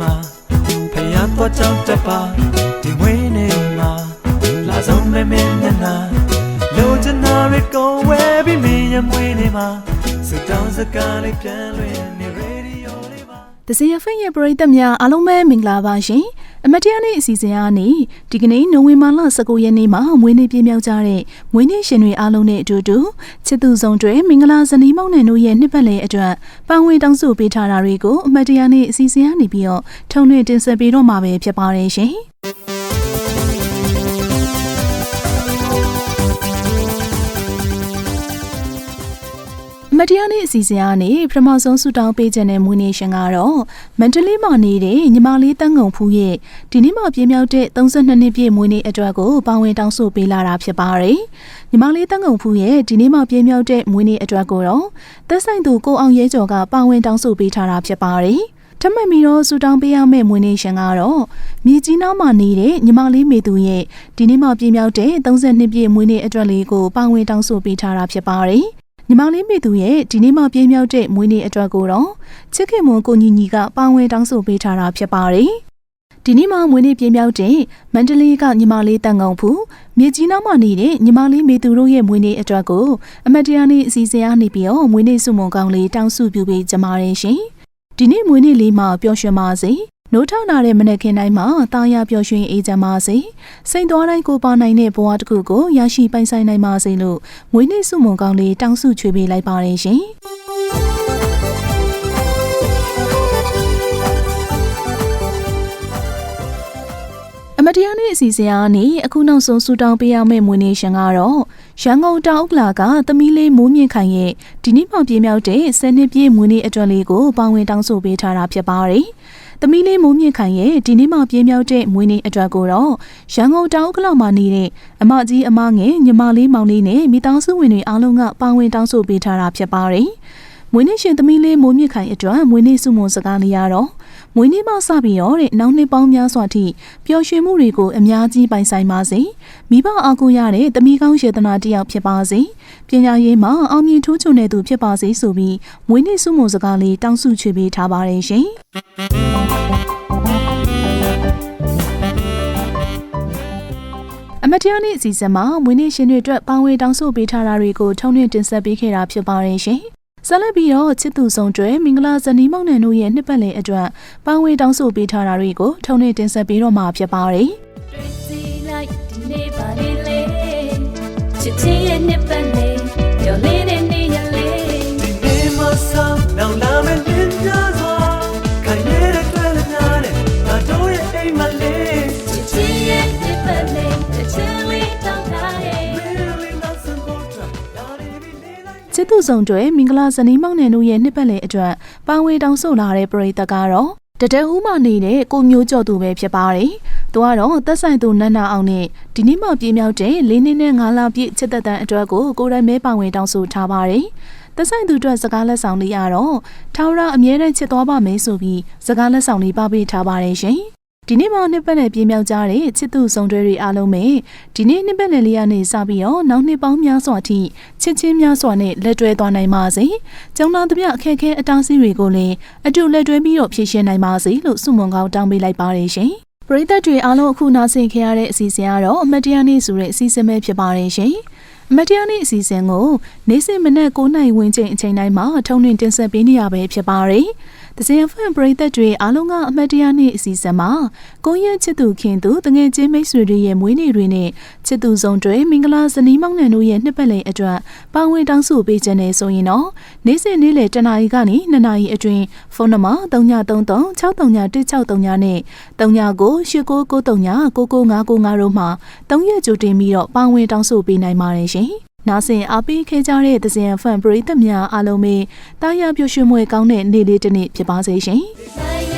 မှာဖျားတော့ကြောက်တပါဒီဝင်းနေမှာလာဆုံးမဲမဲနဲ့နာလိုချင်တာတွေကုန်ဝဲပြီးမင်းရဲ့မွေးနေမှာစတောင်းစကားလေးပြန်လွင်နေ radio လေးပါ The CFN ရဲ့ပရိသတ်များအားလုံးပဲမင်္ဂလာပါရှင်။ အမတ်တရားနေ့အစီအစဉ်အားနေ့ဒီကနေ့နိုဝင်ဘာလ19ရက်နေ့မှာမွေးနေ့ပြည့်မြောက်ကြတဲ့မွေးနေ့ရှင်တွေအားလုံးနဲ့အတူတူချစ်သူဆောင်တွေမင်္ဂလာဇနီးမောင်နှံတို့ရဲ့နှစ်ပတ်လည်အတွက်ပန်းဝင်တောင်းဆိုပေးထားတာတွေကိုအမတ်တရားနေ့အစီအစဉ်အားနေပြီးတော့ထုံလွှင့်တင်ဆက်ပေးတော့မှာပဲဖြစ်ပါတယ်ရှင်။ မတရားနေ့အစီအစဉ်ကနေပထမဆုံးဆူတောင်းပေးခြင်းတဲ့မွေးနေ့ရှင်ကတော့မန္တလေးမှာနေတဲ့ညီမလေးတန်းငုံဖူးရဲ့ဒီနေ့မှပြင်းမြောက်တဲ့32နှစ်ပြည့်မွေးနေ့အတွက်ကိုပါဝင်တောင်းဆိုပေးလာတာဖြစ်ပါတယ်။ညီမလေးတန်းငုံဖူးရဲ့ဒီနေ့မှပြင်းမြောက်တဲ့မွေးနေ့အတွက်ကိုတော့သက်ဆိုင်သူကိုအောင်ရဲကျော်ကပါဝင်တောင်းဆိုပေးထားတာဖြစ်ပါတယ်။ထပ်မံပြီးတော့ဆူတောင်းပေးရမယ့်မွေးနေ့ရှင်ကတော့မြေကြီးနားမှာနေတဲ့ညီမလေးမေသူရဲ့ဒီနေ့မှပြင်းမြောက်တဲ့32ပြည့်မွေးနေ့အတွက်လေးကိုပါဝင်တောင်းဆိုပေးထားတာဖြစ်ပါတယ်။ ညီမလေးမိသူရဲ့ဒီနေ့မှပြင်းမြောက်တဲ့မွေးနေ့အတွက်ကိုတော့ချစ်ခင်မွန်ကိုညီညီကပါဝင်တောင်းဆိုပေးထားတာဖြစ်ပါတယ်။ဒီနေ့မှမွေးနေ့ပြင်းမြောက်တဲ့မန္တလေးကညီမလေးတန်ကောင်ဖူမြေကြီးနားမှာနေတဲ့ညီမလေးမိသူတို့ရဲ့မွေးနေ့အတွက်ကိုအမတ်တရားနေ့အစီအစဉ်အားနေပြီးတော့မွေးနေ့စုမုံကောင်းလေးတောင်းစုပြုပေးကြပါတယ်ရှင်။ဒီနေ့မွေးနေ့လေးမှာပျော်ရွှင်ပါစေ။ နိုးထလာတဲ့မနက်ခင်းတိုင်းမှာတာယာပျော်ရွှင်အေးချမ်းပါစေ။စိတ်သွားတိုင်းကိုပါနိုင်တဲ့ဘဝတစ်ခုကိုရရှိပိုင်ဆိုင်နိုင်ပါစေလို့မွေးနေ့စုမုံကောင်းလေးတောင်းစုချွေပေးလိုက်ပါတယ်ရှင်။ မတရားနေ့အစီအစဉ်အားနေအခုနောက်ဆုံးဆူတောင်းပေးရမယ့်မွေးနေ့ရှင်ကတော့ရန်ကုန်တောင်ဥက္ကလာကသမီးလေးမိုးမြင့်ခိုင်ရဲ့ဒီနေ့မှပြင်းမြောက်တဲ့ဆယ်နှစ်ပြည့်မွေးနေ့အတွက်လေးကိုပါဝင်တောင်းဆိုပေးထားတာဖြစ်ပါတယ်။သမီးလေးမိုးမြင့်ခိုင်ရဲ့ဒီနေ့မှပြင်းမြောက်တဲ့မွေးနေ့အတွက်ကိုတော့ရန်ကုန်တောင်ဥက္ကလာမှာနေတဲ့အမကြီးအမငယ်ညီမလေးမောင်လေးနဲ့မိသားစုဝင်တွေအားလုံးကပါဝင်တောင်းဆိုပေးထားတာဖြစ်ပါတယ်။မွေးနေ့ရှင်သမီးလေးမိုးမြင့်ခိုင်အတွက်မွေးနေ့စုမွန်စကားလေးရတော့ မွေးနေ့မှစပြီးတော့တဲ့နောက်နှစ်ပေါင်းများစွာထိပျော်ရွှင်မှုတွေကိုအများကြီးပိုင်ဆိုင်ပါစေမိဘအားကိုးရတဲ့သမီးကောင်းယေတနာတစ်ယောက်ဖြစ်ပါစေပညာရေးမှာအောင်မြင်ထူးချွန်တဲ့သူဖြစ်ပါစေဆိုပြီးမွေးနေ့စုမွန်စကားလေးတောင်းစုချွေပေးထားပါတယ်ရှင်အမတရားနေ့အစီအစဉ်မှာမွေးနေ့ရှင်တွေအတွက်ပါဝင်တောင်းဆိုပေးထားတာတွေကိုထုံးနှင့်တင်ဆက်ပေးခဲ့တာဖြစ်ပါတယ်ရှင်။ ဆက်လက်ပြီးတော့ချစ်သူဆောင်ကျွဲမင်္ဂလာဇနီးမောင်နှံတို့ရဲ့နှစ်ပတ်လည်အတွက်ပါဝင်တောင်းဆိုပေးထားတာတွေကိုထုံနှင့်တင်ဆက်ပေးတော့မှာဖြစ်ပါတယ်။တွေ့စီလိုက်ဒီနေ့ပါလေလေချစ်ချင်းရဲ့နှစ်ပတ်လေးပျော်လေးတဲ့နေ့ရက်လေးဒီနေ့မှဆောင်းနောင်လာမယ့်လင်းပြစွာခိုင်နေတဲ့တွေ့လနာနဲ့ငါတို့ရဲ့အိမ်မလေး လေးလိုက်ချစ်သူဆောင်ကျွဲမင်္ဂလာဇနီးမောင်နှံတို့ရဲ့နှစ်ပတ်လည်အတွက်ပါဝင်တောင်းဆိုလာတဲ့ပရိသတ်ကတော့တတဲဦးမှနေတဲ့ကိုမျိုးကျော်သူပဲဖြစ်ပါတယ်။သူကတော့သက်ဆိုင်သူနန္နာအောင်နဲ့ဒီနေ့မှပြင်းမြောက်တဲ့၄နှစ်နဲ့၅လပြည့်ချစ်သက်တမ်းအတွက်ကိုကိုယ်တိုင်မဲပါဝင်တောင်းဆိုထားပါတယ်။သက်ဆိုင်သူအတွက်စကားလက်ဆောင်လေးရတော့ထာဝရအမြဲတမ်းချစ်သွားပါမယ်ဆိုပြီးစကားလက်ဆောင်လေးပါပေးထားပါတယ်ရှင်။ ဒီနေ့မှနှစ်ပတ်လည်ပြင်းမြောက်ကြတဲ့ချစ်သူဆောင်တွဲတွေအားလုံးပဲဒီနေ့နှစ်ပတ်လည်လေးရနေစပြီးတော့နောက်နှစ်ပေါင်းများစွာထိချစ်ချင်းများစွာနဲ့လက်တွဲသွားနိုင်ပါစေ။ကျောင်းသားတပြအခက်အခဲအတားအဆီးတွေကိုလည်းအတူလက်တွဲပြီးတော့ဖြည့်ရှင်းနိုင်ပါစေလို့ဆုမွန်ကောင်းတောင်းပေးလိုက်ပါတယ်ရှင်။ပရိသတ်တွေအားလုံးအခုနားဆင်ခဲ့ရတဲ့အစီအစဉ်ကတော့အမတ်တရားနေ့ဆိုတဲ့အစီအစဉ်ပဲဖြစ်ပါတယ်ရှင်။ အမတ်တရားနေ့အစီအစဉ်ကိုနေ့စဉ်မနက်9:00နာရီဝန်းကျင်အချိန်တိုင်းမှာထုံနှင်တင်ဆက်ပေးနေရပဲဖြစ်ပါတယ်။တစင်ဖန်ပရိသတ်တွေအားလုံးကအမတ်တရားနေ့အစီအစဉ်မှာကိုရချစ်သူခင်သူတငယ်ချင်းမိတ်ဆွေတွေရဲ့မွေးနေ့တွေနဲ့ချစ်သူဆောင်တွေမင်္ဂလာဇနီးမောင်နှံတို့ရဲ့နှစ်ပတ်လည်အတွက်ပါဝင်တောင်းဆိုပေးခြင်းနဲ့ဆိုရင်တော့နေ့စဉ်နေ့လယ်တနာရီကနေ2နာရီအတွင်းဖုန်းနံပါတ်3933631639နဲ့399899399955တို့မှာ3ရက်ကြိုတင်ပြီးတော့ပါဝင်တောင်းဆိုပေးနိုင်ပါတယ်ရှင်။နာဆင်အားပေးခဲ့ကြတဲ့သဇင်ဖန်ပရိသတ်များအားလုံးပဲတာယာပျော်ရွှင်မွေကောင်းတဲ့နေ့လေးတစ်နေ့ဖြစ်ပါစေရှင်။